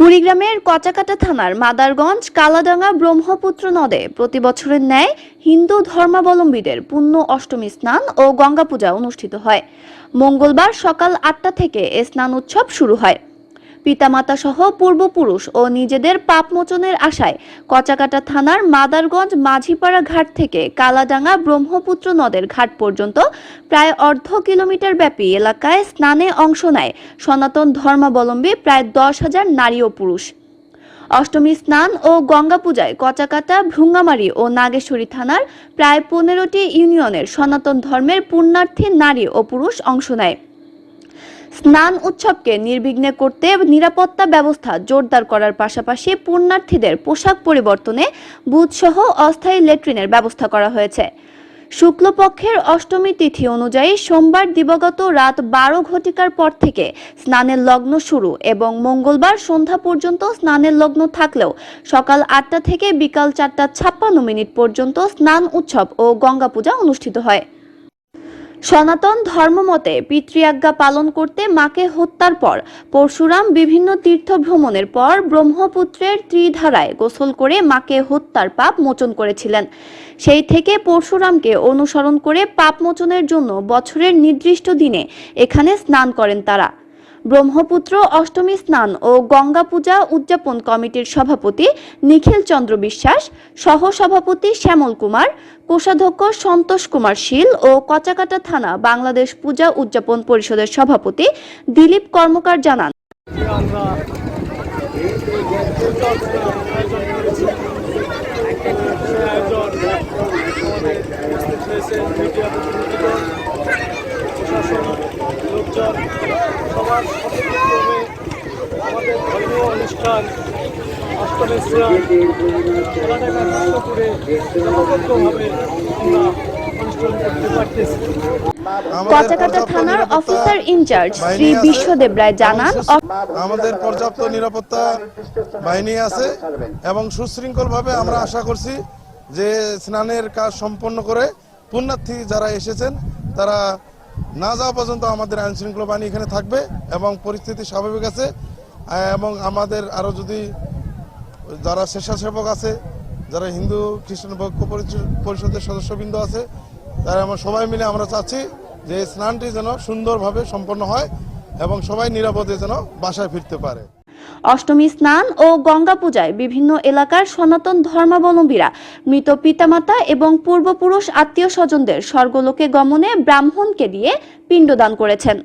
কুড়িগ্রামের কচাকাটা থানার মাদারগঞ্জ, কালাডাঙ্গা, ব্রহ্মপুত্র নদে প্রতি বছরের ন্যায় হিন্দু ধর্মাবলম্বীদের পুণ্য অষ্টমী স্নান ও গঙ্গা পূজা অনুষ্ঠিত হয়। মঙ্গলবার সকাল আটটা থেকে এ স্নান উৎসব শুরু হয়। পিতামাতা সহ পূর্বপুরুষ ও নিজেদের পাপমোচনের আশায় কচাকাটা থানার মাদারগঞ্জ মাঝিপাড়া ঘাট থেকে কালাডাঙ্গা ব্রহ্মপুত্র নদের ঘাট পর্যন্ত প্রায় অর্ধ কিলোমিটার ব্যাপী এলাকায় স্নানে অংশ নেয় সনাতন ধর্মাবলম্বী প্রায় দশ হাজার নারী ও পুরুষ। অষ্টমী স্নান ও গঙ্গা পূজায় কচাকাটা, ভ্রুঙ্গামারি ও নাগেশ্বরী থানার প্রায় পনেরোটি ইউনিয়নের সনাতন ধর্মের পুণ্যার্থী নারী ও পুরুষ অংশ নেয়। স্নান উৎসবকে নির্বিঘ্নে করতে নিরাপত্তা ব্যবস্থা জোরদার করার পাশাপাশি পুণ্যার্থীদের পোশাক পরিবর্তনে বুথসহ অস্থায়ী লেট্রিনের ব্যবস্থা করা হয়েছে। শুক্লপক্ষের অষ্টমী তিথি অনুযায়ী সোমবার দিবাগত রাত বারো ঘটিকার পর থেকে স্নানের লগ্ন শুরু এবং মঙ্গলবার সন্ধ্যা পর্যন্ত স্নানের লগ্ন থাকলেও সকাল আটটা থেকে বিকাল চারটা ছাপ্পান্ন মিনিট পর্যন্ত স্নান উৎসব ও গঙ্গা পূজা অনুষ্ঠিত হয়। সনাতন ধর্মমতে পিতৃয়াজ্ঞা পালন করতে মাকে হত্যার পর পরশুরাম বিভিন্ন তীর্থ ভ্রমণের পর ব্রহ্মপুত্রের ত্রিধারায় গোসল করে মাকে হত্যার পাপ মোচন করেছিলেন। সেই থেকে পরশুরামকে অনুসরণ করে পাপ মোচনের জন্য বছরের নির্দিষ্ট দিনে এখানে স্নান করেন তারা। ব্রহ্মপুত্র অষ্টমী স্নান ও গঙ্গা পূজা উদযাপন কমিটির সভাপতি নিখিল চন্দ্র বিশ্বাস সহ সভাপতি শ্যামল কুমার কোষাধ্যক্ষ সন্তোষ কুমার শীল ও কচাকাটা থানা বাংলাদেশ পূজা উদযাপন পরিষদের সভাপতি দিলীপ কর্মকার জানান করেছি সে আয়োজন আমাদের উপস্থিত হয়েছে মিডিয়া প্রতিনিধিগণ প্রশাসন লোকজন সবার আমাদের ধর্মীয় অনুষ্ঠান করে আমরা করতে পারতেছি। কচাকাটা থানার officer in charge Shri Biswadeb Roy জানান আমাদের পর্যাপ্ত নিরাপত্তা বাহিনী আছে এবং সুশৃঙ্খলভাবে আমরা আশা করছি যে স্নানের কাজ সম্পন্ন করে পুণ্যার্থী যারা এসেছেন তারা না যাওয়া পর্যন্ত আমাদের আইন শৃঙ্খলা বাহিনী এখানে থাকবে এবং পরিস্থিতি স্বাভাবিক আছে। এবং আমাদের আরও যদি যারা স্বেচ্ছাসেবক আছে, যারা হিন্দু, খ্রিস্টান ঐক্য পরিষদের সদস্যবৃন্দ আছে, তারা আমরা সবাই মিলে আমরা চাচ্ছি যে স্নানটি যেন সুন্দরভাবে সম্পন্ন হয় এবং সবাই নিরাপদে যেন বাসায় ফিরতে পারে। অষ্টমী স্নান ও গঙ্গা পূজায় বিভিন্ন এলাকার সনাতন ধর্মাবলম্বীরা, মৃত পিতামাতা এবং পূর্বপুরুষ আত্মীয় স্বজনদের স্বর্গলোকে গমনে ব্রাহ্মণকে দিয়ে পিণ্ডদান করেছেন।